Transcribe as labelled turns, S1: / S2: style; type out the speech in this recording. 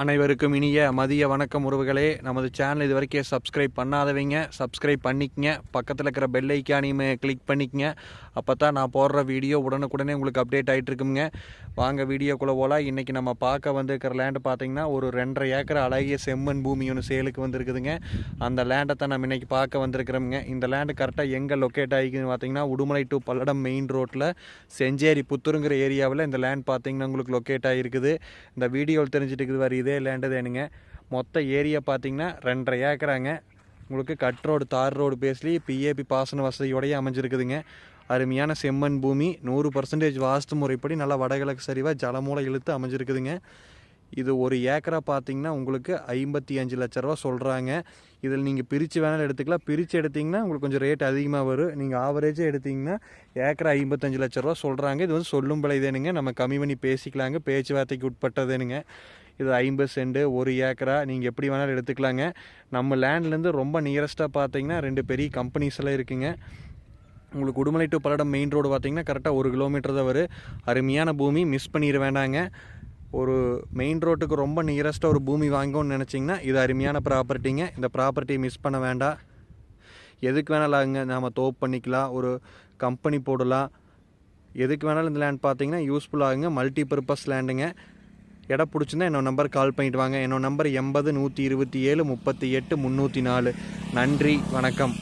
S1: அனைவருக்கும் இனிய மதிய வணக்கம் உறவுகளே. நமது சேனல் இது வரைக்கும் சப்ஸ்கிரைப் பண்ணாதவங்க சப்ஸ்கிரைப் பண்ணிக்கங்க. பக்கத்தில் இருக்கிற பெல் ஐக்கானையுமே கிளிக் பண்ணிக்கங்க. அப்போ தான் நான் போடுற வீடியோ உடனுக்குடனே உங்களுக்கு அப்டேட் ஆகிட்டு இருக்குங்க. வாங்க வீடியோக்குள்ளே போகலாம் இன்றைக்கி நம்ம பார்க்க வந்திருக்கிற லேண்டு பார்த்திங்கன்னா ஒரு ரெண்டரை ஏக்கர் அழகிய செம்மண் பூமி ஒன்று சேலுக்கு வந்திருக்குதுங்க. அந்த லேண்டை தான் நம்ம இன்றைக்கி பார்க்க வந்திருக்கிறோமுங்க. இந்த லேண்டு கரெக்டாக எங்கே லொக்கேட் ஆகிக்குதுன்னு பார்த்தீங்கன்னா உடுமலை டு பல்லடம் மெயின் ரோட்டில் செஞ்சேரி புத்தூருங்கிற ஏரியாவில் இந்த லேண்ட் பார்த்தீங்கன்னா உங்களுக்கு லொக்கேட் ஆகிருக்குது. இந்த வீடியோவில் தெரிஞ்சுட்டு இருக்குது இதே லேண்டு தானுங்க. மொத்த ஏரியா பார்த்தீங்கன்னா ரெண்டரை ஏக்கராங்க. உங்களுக்கு கட் ரோடு தார் ரோடு பேஸ்லி பிஏபி பாசன வசதியோடய அமைஞ்சிருக்குதுங்க. அருமையான செம்மண் பூமி நூறு பர்சன்டேஜ் வாஸ்து முறைப்படி நல்லா வடகிழக்கு சரிவாக ஜலமூலை இழுத்து அமைஞ்சிருக்குதுங்க. இது ஒரு ஏக்கரா பார்த்தீங்கன்னா உங்களுக்கு ஐம்பத்தி அஞ்சு லட்ச ரூபா சொல்கிறாங்க இதில் நீங்கள் பிரித்து வேணாலும் எடுத்துக்கலாம். பிரித்து எடுத்திங்கன்னா உங்களுக்கு கொஞ்சம் ரேட் அதிகமாக வரும். நீங்கள் ஆவரேஜாக எடுத்திங்கன்னா ஏக்கரா ஐம்பத்தஞ்சு லட்ச ரூபா சொல்கிறாங்க இது வந்து சொல்லும் விலை நம்ம கம்மி பண்ணி பேசிக்கலாங்க. பேச்சுவார்த்தைக்கு உட்பட்டதேனுங்க இது ஐம்பது சென்ட் ஒரு ஏக்கரா நீங்கள் எப்படி வேணாலும் எடுத்துக்கலாங்க. நம்ம லேண்ட்லேருந்து ரொம்ப நியரஸ்ட்டாக பார்த்தீங்கன்னா ரெண்டு பெரிய கம்பெனிஸ் எல்லாம் இருக்குங்க. உங்களுக்கு Udumalai to Palladam main road பார்த்தீங்கன்னா கரெக்டாக ஒரு கிலோமீட்டர் தான் வரும். அருமையான பூமி மிஸ் பண்ணிட வேண்டாங்க. ஒரு மெயின் ரோட்டுக்கு ரொம்ப நியரஸ்ட்டாக ஒரு பூமி வாங்கணும்னு நினச்சிங்கன்னா இது அருமையான ப்ராப்பர்ட்டிங்க இந்த ப்ராப்பர்ட்டியை மிஸ் பண்ண வேண்டாம். எதுக்கு வேணாலாங்க நாம் தோப் பண்ணிக்கலாம் ஒரு கம்பெனி போடலாம். எதுக்கு வேணாலும் இந்த லேண்ட் பார்த்தீங்கன்னா யூஸ்ஃபுல் ஆகுங்க மல்டி பர்பஸ் லேண்டுங்க இடம் பிடிச்சிருந்தா என்னோட நம்பர் கால் பண்ணிட்டு வாங்க. என்னோட நம்பர் எண்பது நூற்றி இருபத்தி ஏழு முப்பத்தி எட்டு முந்நூற்றி நாலு. நன்றி வணக்கம்.